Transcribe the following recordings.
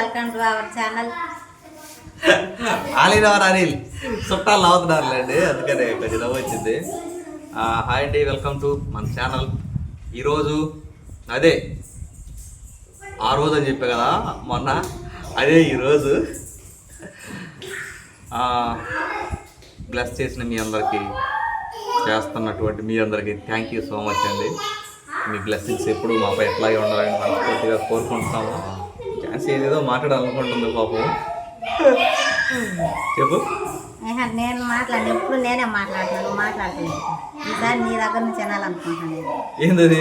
Welcome to our channel ఆలీన్ our Anil. చుట్టాలు నవ్వుతున్నారులేండి అందుకనే కొంచెం నవ్వు వచ్చింది. హాయ్ అండి వెల్కమ్ టు మన ఛానల్ ఈరోజు అదే ఆ రోజు అని చెప్పే కదా మొన్న అదే ఈరోజు. బ్లెస్ చేసిన మీ అందరికీ చేస్తున్నటువంటి మీ అందరికీ థ్యాంక్ యూ సో మచ్ అండి. మీ బ్లెస్సింగ్స్ ఎప్పుడు మాపై ఎట్లాగే ఉండాలని మనస్ఫూర్తిగా కోరుకుంటున్నాము. ఛాన్స్ ఏదేదో మాట్లాడాలనుకుంటుంది పాపం. చెప్పు. నేను మాట్లాడి ఎప్పుడు నేనే మాట్లాడుతున్నాను మాట్లాడుతున్నాను ఈసారి నీ దగ్గర నుంచి వినాలనుకుంటున్నాను నేను. ఏంటది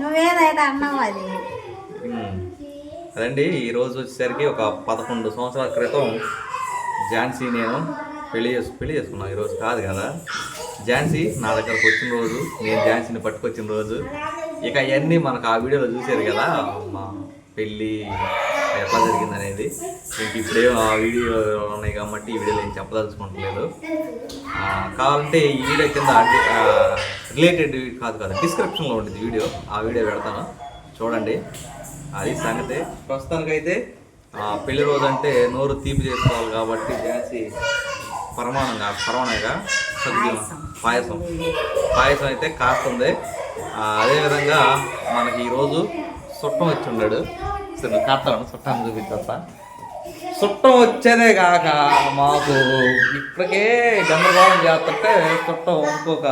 నువ్వేదైతే అన్నావు అది. అదండి ఈరోజు వచ్చేసరికి ఒక పదకొండు సంవత్సరాల క్రితం ఝాన్సీ నేను పెళ్ళి చేసు పెళ్ళి చేసుకున్నాను ఈరోజు కాదు కదా. ఝాన్సీ నా దగ్గరకు వచ్చిన రోజు నేను ఝాన్సీని పట్టుకొచ్చిన రోజు. ఇక అవన్నీ మనకు ఆ వీడియోలో చూశారు కదా. మా పెళ్ళి ఎట్లా జరిగింది అనేది మీకు ఇప్పుడే ఆ వీడియో ఉన్నాయి కాబట్టి ఈ వీడియోలో ఏం చెప్పదలుచుకుంటలేదు. ఆ, కావాలంటే ఈ వీడియో కింద రిలేటెడ్ కాదు కాదు డిస్క్రిప్షన్లో ఉంటుంది వీడియో. ఆ వీడియో పెడతాను. చూడండి. అది సంగతి. ప్రస్తుతానికైతే పెళ్ళి రోజు అంటే నోరు తీపి చేసుకోవాలి కాబట్టి ఝాన్సీ పరమాణంగా పరమాణంగా సద్యం పాయసం. పాయసం అయితే కాస్తుంది. అదేవిధంగా మనకి ఈరోజు చుట్టం వచ్చి ఉన్నాడు సరే కాస్తాను చుట్టాన్ని చూపించేస్తా చుట్టం వచ్చేదే కాక మాకు ఇప్పటికే గందరగోళం చేస్తుంటే చుట్టం ఇంకొక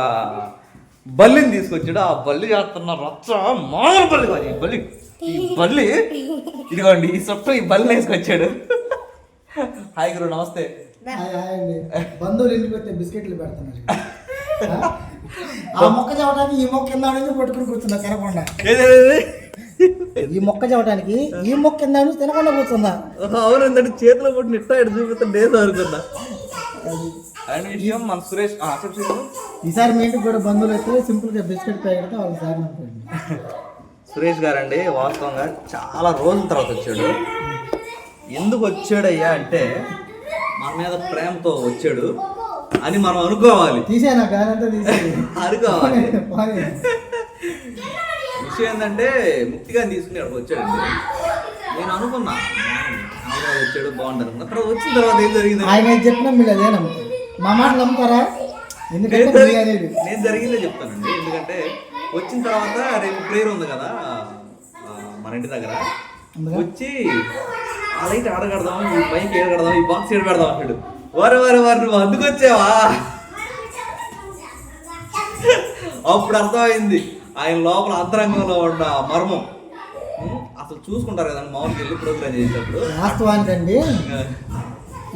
బల్లిని తీసుకొచ్చాడు. ఆ బల్లి చేస్తున్న రచ్చ మామూలు బల్లి కాదు ఈ బల్లి. ఈ బల్లి ఇదిగోండి ఈ చుట్టం ఈ బల్లిని వేసుకొచ్చాడు హాయ్ గురు నమస్తే. బంధువులు ఇంటికి వస్తే బిస్కెట్లు పెడుతున్నారు ఆ మొక్క చవటానికి ఈ మొక్క కింద పట్టుకుని తినకుండా ఏదేదేది? ఈ మొక్క చవటానికి ఈ మొక్క కింద నుంచి తినకుండా కూర్చుందా? అవునందండి చేతిలో పట్టి నిట్ట ఇటు చూపిస్తాను ఆయన విషయం మన సురేష్. ఈసారి మీ ఇంటికి కూడా బంధువులు వస్తే సింపుల్గా బిస్కెట్ ప్యాకెట్ వాళ్ళ సార్ అనుకోండి సురేష్ గారండి వాస్తవంగా చాలా రోజుల తర్వాత వచ్చాడు. ఎందుకు వచ్చాడయ్యా అంటే మన మీద ప్రేమతో వచ్చాడు అని మనం అనుకోవాలి. తీసేనా అనుకోవాలి. విషయం ఏంటంటే ముక్తిగా తీసుకుని అక్కడికి వచ్చాడండి. నేను అనుకున్నా మామూలుగా వచ్చాడు బాగుంటుంది అనుకున్నా. తర్వాత వచ్చిన తర్వాత ఏం జరిగింది? ఆయన చెప్పినా మీరు అదే నమ్ముతారు. మా మాట నమ్ముతారా? ఎందుకంటే నేను జరిగి- అనేది. నేను జరిగిందే చెప్తానండి. ఎందుకంటే వచ్చిన తర్వాత రేపు ప్రేయర్ ఉంది కదా ఆ, మన ఇంటి దగ్గర. వచ్చి ఆ లైట్ ఆడగడదాం ఈ బైక్ ఏడగడదాం ఈ బాక్స్ ఏడగడదాం అంటాడు. వారు వారు వారు నువ్వు అందుకొచ్చావా అప్పుడు అర్థమైంది. ఆయన లోపల అంతరంగంలో ఉన్న మర్మం? అసలు చూసుకుంటారు కదండి మామూలుగా వెళ్ళి ప్రోగ్రామ్ చేసేటప్పుడు. వాస్తవానికండి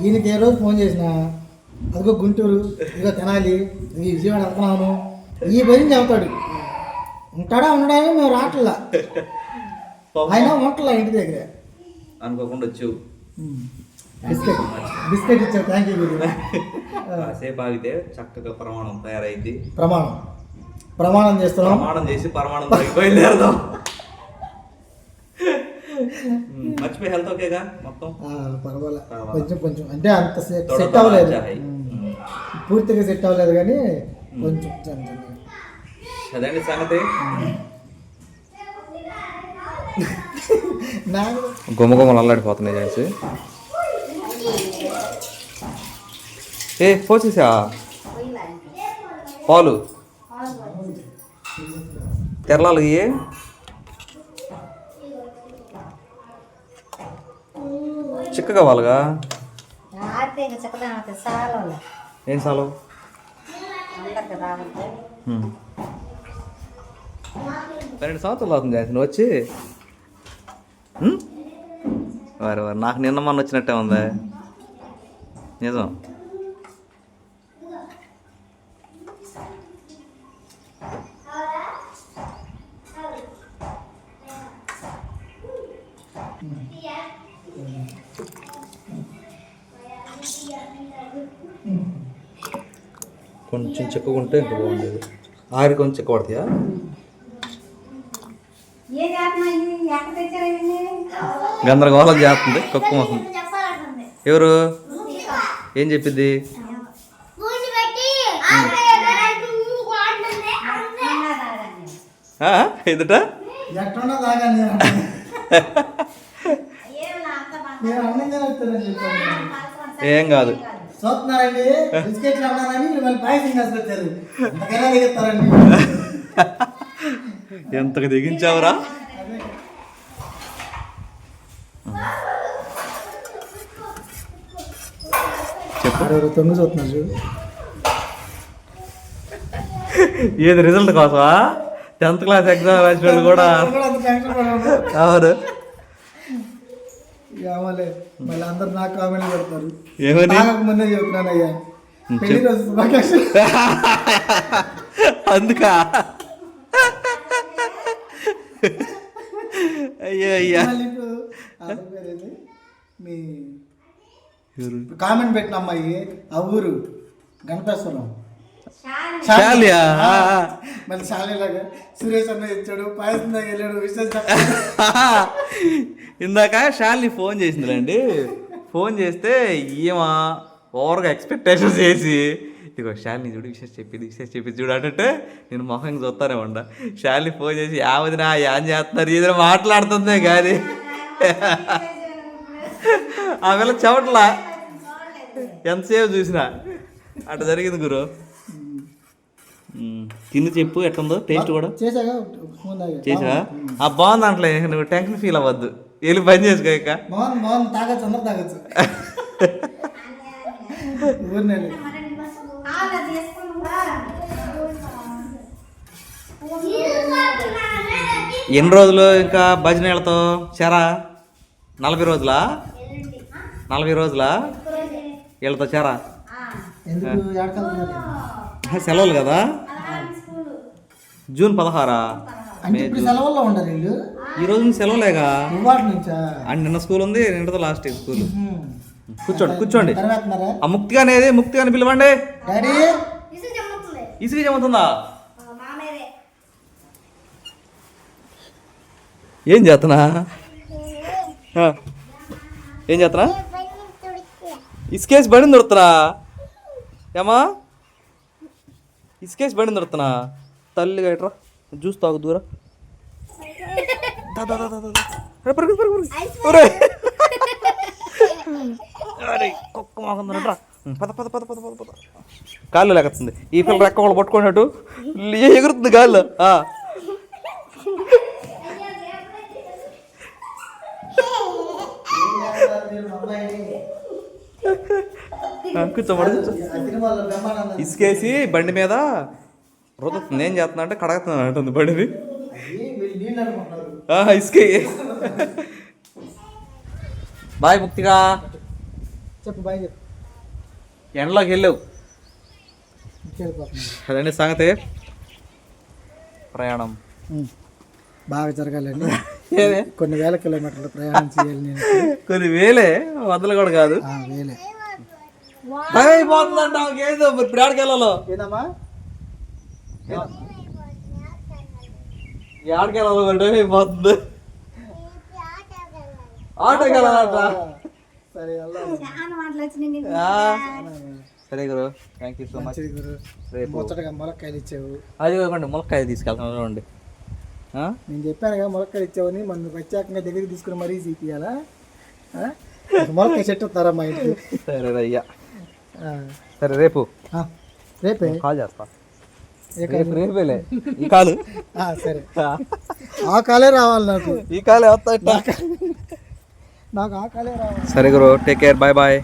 ఈయనకి ఏ రోజు ఫోన్ చేసినా అదిగో గుంటూరు ఇదిగో తెనాలి ఇది విజయవాడ వెళ్తున్నాను ఈ భయం చెబుతాడు ఉంటాడా ఉండడా మేము రావట్లా ఆయన ఉంటలా ఇంటి దగ్గర. అనుకోకుండా వచ్చావు. బిస్కెట్ బిస్కెట్ ఇచ్చావు థ్యాంక్ యూ కాసేపు ఆగితే చక్కగా ప్రమాణం తయారైంది. ప్రమాణం. ప్రమాణం చేస్తున్నాం. ప్రమాణం చేసి పరమాణం బయలుదేరదాం మర్చిపోయి హెల్త్ ఓకేగా మొత్తం? ఆ, పర్వాలే. పర్వాలే. కొంచెం కొంచెం. అంటే అంత సెట్ అవ్వలేదు. పూర్తిగా సెట్ అవ్వలేదు కానీ కొంచెం. అదండి సంగతి? నాకు గుమ్మగుమ్మలు అల్లాడిపోతున్నాయి చేసి ఏ పోసేసా? పాలు. తెరలాలి చిక్కగా వాళ్ళగా ఆడితే ఏం సాలు పన్నెండు సంవత్సరాలు అవుతుంది జాన్సీ నువ్వు వచ్చి ఉమ్? వారు వారు నాకు నిన్న మొన్న వచ్చినట్టే ఉందా నిజం కొంచెం చిక్కకుంటే ఇంకా బాగుండేది. ఆరి కొంచెం చిక్క పడతాయా? గందరగోళం చేస్తుంది కుక్క మొహం ఎవరు? ఏం చెప్పింది ఎదుట? ఏం కాదు. చూస్తున్నారండి బిస్కెట్లు అన్నారని మిమ్మల్ని పాయసం చేసుకొచ్చారు ఎంతకైనా దిగుతారండి. ఎంతకు దిగించావురా? చెప్పారు తొంగి చూస్తున్నారు చూడు ఏది రిజల్ట్ కోసమా టెన్త్ క్లాస్ ఎగ్జామ్ రాసిన వాళ్ళు కూడా అవును. మళ్ళీ అందరు నాకు కామెంట్ పెడతారు. ఏమని? ముందే చెప్తున్నాను అయ్యా. అందుకా? అయ్యో అయ్యా? మీ కామెంట్ పెట్టిన అమ్మాయి ఆ ఊరు గణపేశ్వరం శాలియా? మళ్ళీ శాలిలాగా సురేష్ అన్న ఇచ్చాడు పాయసం వెళ్ళాడు విశేష. ఇందాక శాలిని ఫోన్ చేసిందిలేండి. ఫోన్ చేస్తే ఈమె ఓవర్గా ఎక్స్పెక్టేషన్ చేసి ఇదిగో శాలిని చూడు విశేష చెప్పింది విశేష చెప్పింది చూడు అంటే నేను మొహం చూస్తానే ఉండ. శాలిని ఫోన్ చేసి యావది నా ఏం చేస్తున్నారు? ఏదైనా మాట్లాడుతుందే కానీ ఆ పిల్ల చెవట్లా ఎంతసేపు చూసినా? అట్లా జరిగింది గురు. తిని చెప్పు ఎట్టుందో టేస్ట్ కూడా. చేసా ఆ బాగుంది అంటలే. నువ్వు టెన్షన్ ఫీల్ అవ్వద్దు. వెళ్ళి పని చేసుకో ఇక. ఎన్ని రోజులు ఇంకా భజన వెళ్తావు? చెరా? నలభై రోజులా? నలభై రోజులా? వెళ్తావు చెరా? సెలవులు కదా? జూన్ పదహారా. అంటే ఇప్పుడు సెలవుల్లో ఉండరు వీళ్ళు. ఈ రోజు నుంచి సెలవులేగా? ఇవాటి నుంచా? అండ్ నిన్న స్కూల్ ఉంది నిన్నతో లాస్ట్ స్కూల్. కూర్చోండి కూర్చోండి. ఆ ముక్తిగా అనేది ముక్తిగాని పిలవండి. డాడీ? ఇసుక మామేదే ఏం చేస్తున్నా. ఏం చేస్తున్నా? ఇసుకేసి బండి దొరుకుతున్నా ఏమా ఇసుకేసి బండి దొరుకుతున్నా తల్లిగా ఇట్రా జ్యూస్ తాగు దూరా. అరే కుక్క మాకుంది రా పద పద పద పద పద పద. కాళ్ళు లేకొస్తుంది ఈ పిల్ల రెక్క వాళ్ళు పట్టుకున్నట్టు ఎగురుతుంది. ఆ, కూర్చోబడు ఇసుకేసి బండి మీద రుద్దుతుంది ఏం చేస్తున్నా అంటే కడగతున్నా అంటుంది ఆ, ఇసుకే బాయ్ ముక్తిగా చెప్పు బాయ్ చెప్పు. ఎండలోకి వెళ్ళావు అదండి సంగతి. ప్రయాణం. బాగా జరగాలండి. కొన్ని వేల కిలోమీటర్లు ప్రయాణం చేయాలి నేను. కొన్ని వేలే వందలు కూడా కాదు. వేలే. అయిపోతుందంట ఏదో మరి వెళ్ళాలో? ఏదమ్మా? అయిపోతుంది ఆటోకి వెళ్ళాలంట సరే ఆ, సరే గురు థ్యాంక్ యూ సో మచ్ మంచిది గురు. రేపు ములక్కాయలు ఇచ్చావు. అది కాకుండా ములక్కాయ తీసుకెళ్తాను చూడండి? నేను చెప్పాను కదా ములక్కాయలు ఇచ్చావని మన ప్రత్యేకంగా దగ్గరికి తీసుకుని మరీ తీపియాలా? ఒక ములక్కాయ చెట్టు వస్తారా మా ఇంటికి? సరే అయ్యా. సరే రేపు. రేపే? కాల్ చేస్తా. రేపేలే ఈ కాలు? ఆ, సరే. ఆ. కాలే రావాలి నాకు. ఈ కాలే వస్తా ఇట్లా. నాకు ఆ కాలే రావాలి. సరే గురు take care bye bye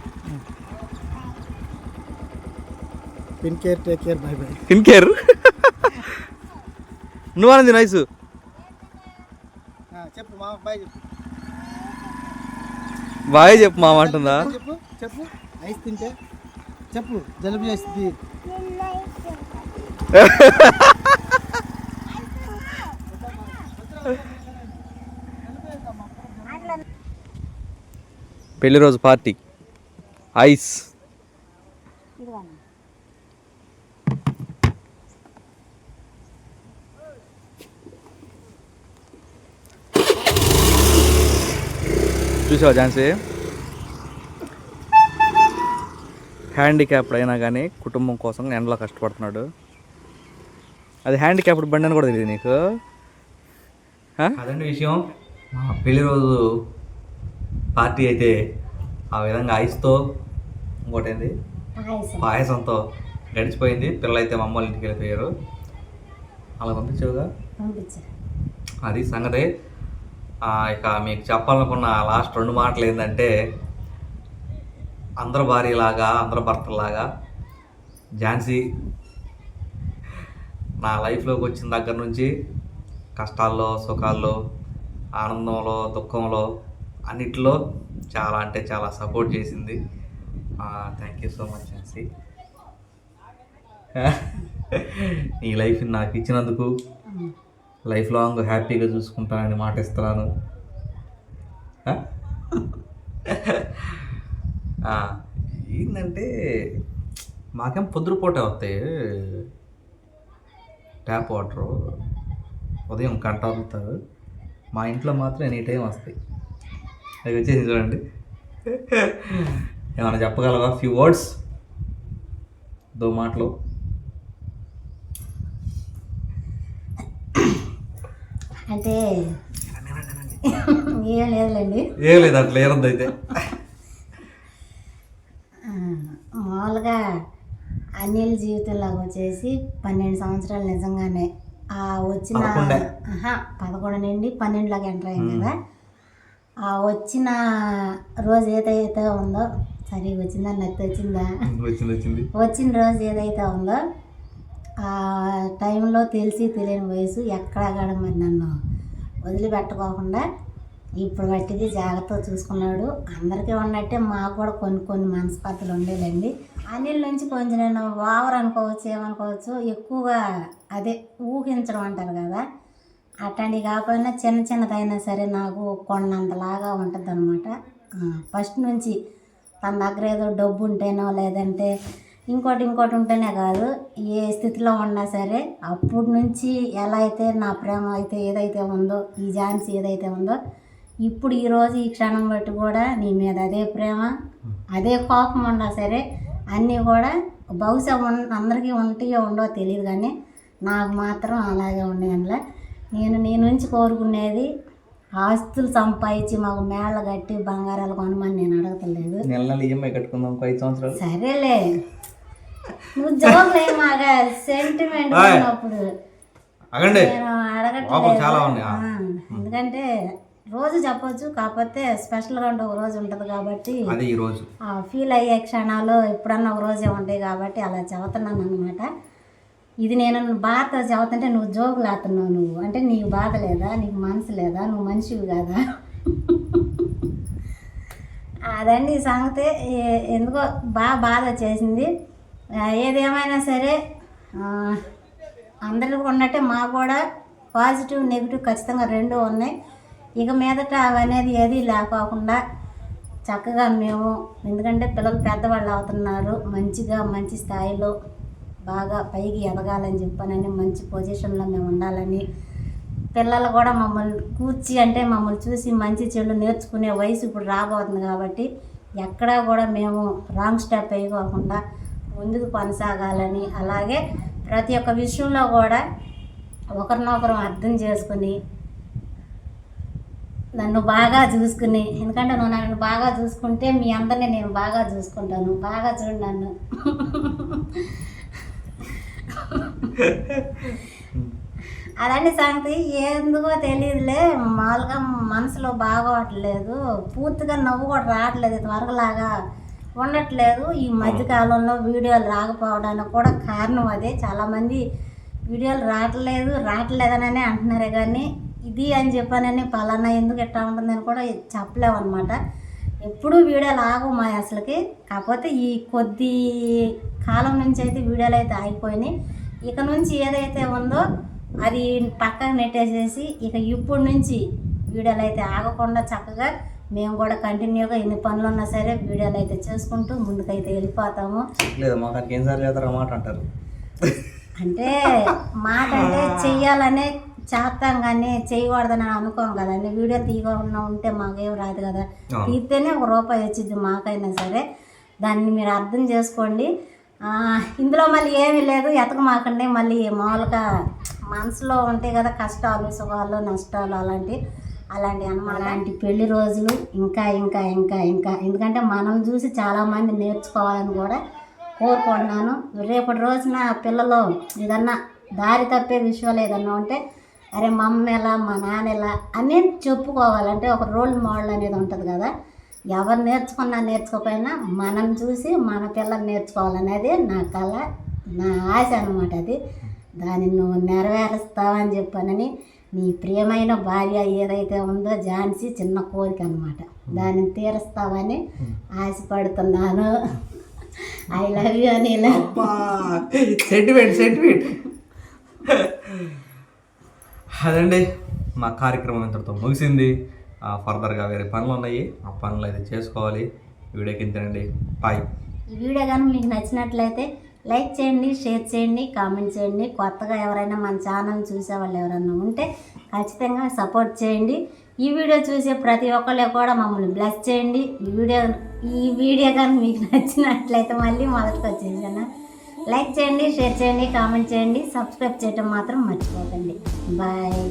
pin care take care bye bye in care నువ్వు అన్నది నైస్ చెప్పు మా బాయ్ చెప్పు. బాయ్ చెప్పు మామ అంటుందా? చెప్పు చెప్పు ఐస్ తింటే చెప్పు జలుబు చేస్తుంది. పెళ్ళి రోజు పార్టీ. ఐస్. చూసావా ఝాన్సీ? హ్యాండిక్యాప్డ్ అయినా కానీ కుటుంబం కోసం ఎండలో కష్టపడుతున్నాడు. అది హ్యాండిక్యాప్డ్ బండి అని కూడా తెలియదు నీకు. అదండి విషయం. మా పెళ్ళి రోజు పార్టీ అయితే ఆ విధంగా ఐస్తో ఇంకోటి ఏంది పాయసం. పాయసంతో గడిచిపోయింది. పిల్లలైతే మా అమ్మ వాళ్ళ ఇంటికి వెళ్ళిపోయారు. అలా పంపించావుగా? పంపించా. అది సంగతి. ఆ, ఇక మీకు చెప్పాలనుకున్న లాస్ట్ రెండు మాటలు ఏంటంటే అందరు భార్యలాగా అందరు భర్తలాగా ఝాన్సీ నా లైఫ్లోకి వచ్చిన దగ్గర నుంచి కష్టాల్లో సుఖాల్లో ఆనందంలో దుఃఖంలో అన్నిటిలో చాలా అంటే చాలా సపోర్ట్ చేసింది. Thank you so much Jhansi నీ లైఫ్ నాకు ఇచ్చినందుకు లైఫ్ లాంగ్ హ్యాపీగా చూసుకుంటానని మాట ఇస్తున్నాను. ఏంటంటే మాకేం పొద్దురుపోటే వస్తాయి. ట్యాప్ వాటర్ ఉదయం గంట వదులుతారు మా ఇంట్లో మాత్రం ఎనీ టైం వస్తాయి. అవి వచ్చేసి చూడండి. ఏమైనా చెప్పగలవా? ఫ్యూ వర్డ్స్ దో మాటలు. అంటే ఏం లేదులేండి ఏం లేదు అట్లా ఏరద్దు అయితే ఆ, మామూలుగా అనిల్ జీవితంలో వచ్చేసి పన్నెండు సంవత్సరాలు నిజంగానే. ఆ వచ్చిన పదకొండే. నుండి పన్నెండులోకి ఎంటర్ అయ్యాం కదా. ఆ వచ్చిన రోజు ఏదైతే ఉందో సరే వచ్చిందా నత్తి వచ్చింది? వచ్చిన రోజు ఏదైతే ఉందో ఆ టైంలో తెలిసి తెలియని వయసు ఎక్కడ కూడా మరి నన్ను వదిలిపెట్టుకోకుండా ఇప్పుడు బట్టిది జాగ్రత్తగా చూసుకున్నాడు. అందరికీ ఉన్నట్టే మాకు కూడా కొన్ని కొన్ని మనస్పర్ధలు ఉండేదండి. అనిల్ నుంచి కొంచెం నేను ఓవర్ అనుకోవచ్చు ఏమనుకోవచ్చు ఎక్కువగా అదే ఊహించడం అంటారు కదా. అట్లాంటివి కాకపోయినా చిన్న చిన్నదైనా సరే నాకు కొండంతలాగా ఉంటుంది అనమాట ఫస్ట్ నుంచి తన దగ్గర ఏదో డబ్బు ఉంటేనో లేదంటే ఇంకోటి ఇంకోటి ఉంటేనే కాదు ఏ స్థితిలో ఉన్నా సరే అప్పటి నుంచి ఎలా అయితే నా ప్రేమ అయితే ఏదైతే ఉందో ఈ ఝాన్సీ ఏదైతే ఉందో ఇప్పుడు ఈ రోజు ఈ క్షణం బట్టి కూడా నీ మీద అదే ప్రేమ అదే కోపం ఉన్నా సరే అన్నీ కూడా బహుశా ఉన్ అందరికీ ఉంటాయో ఉండవో తెలియదు కానీ నాకు మాత్రం అలాగే అందులో. నేను నీ నుంచి కోరుకునేది ఆస్తులు సంపాదించి మాకు మేళ్ళ కట్టి బంగారాలు కొనమని నేను అడగతలేదు. నెల నెల ఈఎంఐ కట్టుకుందాం ఒక ఐదు సంవత్సరాలు. సరేలే. నువ్వు జోకులే మాగా సెంటిమెంట్. ఉన్నప్పుడు. నేను అడగట్లేదు. ఎందుకంటే రోజు చెప్పొచ్చు కాకపోతే స్పెషల్గా ఉంటే ఒక రోజు ఉంటుంది కాబట్టి అదే ఈ రోజు. ఆ ఫీల్ అయ్యే క్షణాలు ఎప్పుడన్నా ఒక రోజే ఉంటాయి కాబట్టి అలా చెబుతున్నాను అనమాట ఇది నేను బాధ చెబుతుంటే నువ్వు జోకులు ఆడుతున్నావు నువ్వు. అంటే నీకు బాధ లేదా? నీకు మనసు లేదా? నువ్వు మనిషివి కాదా? అదండి ఈ సంగతి. ఎందుకో బాగా బాధ వచ్చేసింది. ఏదేమైనా సరే అందరికి ఉన్నట్టే మాకు కూడా పాజిటివ్ నెగిటివ్ ఖచ్చితంగా రెండు ఉన్నాయి. ఇక మీదట అవనేది ఏది లేకోకుండా చక్కగా మేము ఎందుకంటే పిల్లలు పెద్దవాళ్ళు అవుతున్నారు మంచిగా మంచి స్థాయిలో బాగా పైకి ఎదగాలని చెప్పానని మంచి పొజిషన్లో మేము ఉండాలని. పిల్లలు కూడా మమ్మల్ని కూర్చి అంటే మమ్మల్ని చూసి మంచి చెడు నేర్చుకునే వయసు ఇప్పుడు రాబోతుంది కాబట్టి ఎక్కడా కూడా మేము రాంగ్ స్టెప్ అయిపోకుండా ముందుకు కొనసాగాలని అలాగే ప్రతి ఒక్క విషయంలో కూడా ఒకరినొకరు అర్థం చేసుకుని నన్ను బాగా చూసుకుని ఎందుకంటే నువ్వు నన్ను బాగా చూసుకుంటే మీ అందరినీ నేను బాగా చూసుకుంటాను. బాగా చూడు నన్ను. అలాంటి సంగతి ఎందుకో తెలియదులే. మామూలుగా మనసులో బాగోవట్లేదు పూర్తిగా నవ్వు కూడా రావట్లేదు. త్వరగలాగా ఉండట్లేదు. ఈ మధ్యకాలంలో వీడియోలు రాకపోవడానికి కూడా కారణం అదే. చాలామంది వీడియోలు రావట్లేదు రావట్లేదననే అంటున్నారే కానీ ఇది అని చెప్పానని పలానా ఎందుకు ఎట్లా ఉంటుందని కూడా చెప్పలేము అనమాట ఎప్పుడూ వీడియోలు ఆగవు మా అసలుకి. కాకపోతే ఈ కొద్ది కాలం నుంచి అయితే వీడియోలు అయితే ఆగిపోయినాయి. ఇక నుంచి ఏదైతే ఉందో అది పక్కన నెట్టేసేసి ఇక ఇప్పుడు నుంచి వీడియోలు అయితే ఆగకుండా చక్కగా మేము కూడా కంటిన్యూగా ఎన్ని పనులు ఉన్నా సరే వీడియోలు అయితే చేసుకుంటూ ముందుకైతే వెళ్ళిపోతాము. లేదు మాకు మాట అంటారు. అంటే మాట అంటే చెయ్యాలనే చేస్తాం కానీ చేయకూడదని అనుకోం కదండి. వీడియో తీయకుండా ఉంటే మాకేం రాదు కదా. తీస్తేనే ఒక రూపాయి వచ్చింది మాకైనా సరే. దాన్ని మీరు అర్థం చేసుకోండి. ఆ, ఇందులో మళ్ళీ ఏమీ లేదు. ఎతక మాకండి మళ్ళీ మామూలుగా మనసులో ఉంటాయి కదా కష్టాలు సుఖాలు నష్టాలు అలాంటివి అలాంటి అన్నమాట. అలాంటి పెళ్ళి రోజులు ఇంకా ఇంకా ఇంకా ఇంకా. ఎందుకంటే మనం చూసి చాలామంది నేర్చుకోవాలని కూడా కోరుకుంటున్నాను. రేపటి రోజున పిల్లలు ఏదన్నా దారి తప్పే విషయాలు ఏదన్నా ఉంటే అరే మా అమ్మ ఎలా మా నాన్న ఎలా అనేది చెప్పుకోవాలంటే ఒక రోల్ మోడల్ అనేది ఉంటుంది కదా. ఎవరు నేర్చుకున్నా నేర్చుకోకపోయినా మనం చూసి మన పిల్లలు నేర్చుకోవాలనేది నా కళ నా ఆశ అనమాట అది. దాన్ని నువ్వు నెరవేరుస్తావని చెప్పానని నీ ప్రియమైన భార్య ఏదైతే ఉందో ఝాన్సీ చిన్న కోరిక అనమాట దాన్ని తీరుస్తావని ఆశపడుతున్నాను. ఐ లవ్ యూ అని సెంటిమెంట్ సెంటిమెంట్ అదండి మా కార్యక్రమం ఇంతటితో ముగిసింది. ఫర్దర్గా వేరే పనులు ఉన్నాయి. ఆ పనులు అయితే చేసుకోవాలి. వీడియోకి ఇంతేనండి. బాయ్ ఈ వీడియో కానీ మీకు నచ్చినట్లయితే లైక్ చేయండి షేర్ చేయండి కామెంట్ చేయండి. కొత్తగా ఎవరైనా మన ఛానల్ చూసే వాళ్ళు ఎవరైనా ఉంటే ఖచ్చితంగా సపోర్ట్ చేయండి. ఈ వీడియో చూసే ప్రతి ఒక్కళ్ళు కూడా మమ్మల్ని బ్లెస్ చేయండి. ఈ వీడియో ఈ వీడియో కానీ మీకు నచ్చినట్లయితే మళ్ళీ మొదటికి వచ్చేసాను లైక్ చేయండి షేర్ చేయండి కామెంట్ చేయండి సబ్స్క్రైబ్ చేయటం మాత్రం మర్చిపోకండి. బాయ్.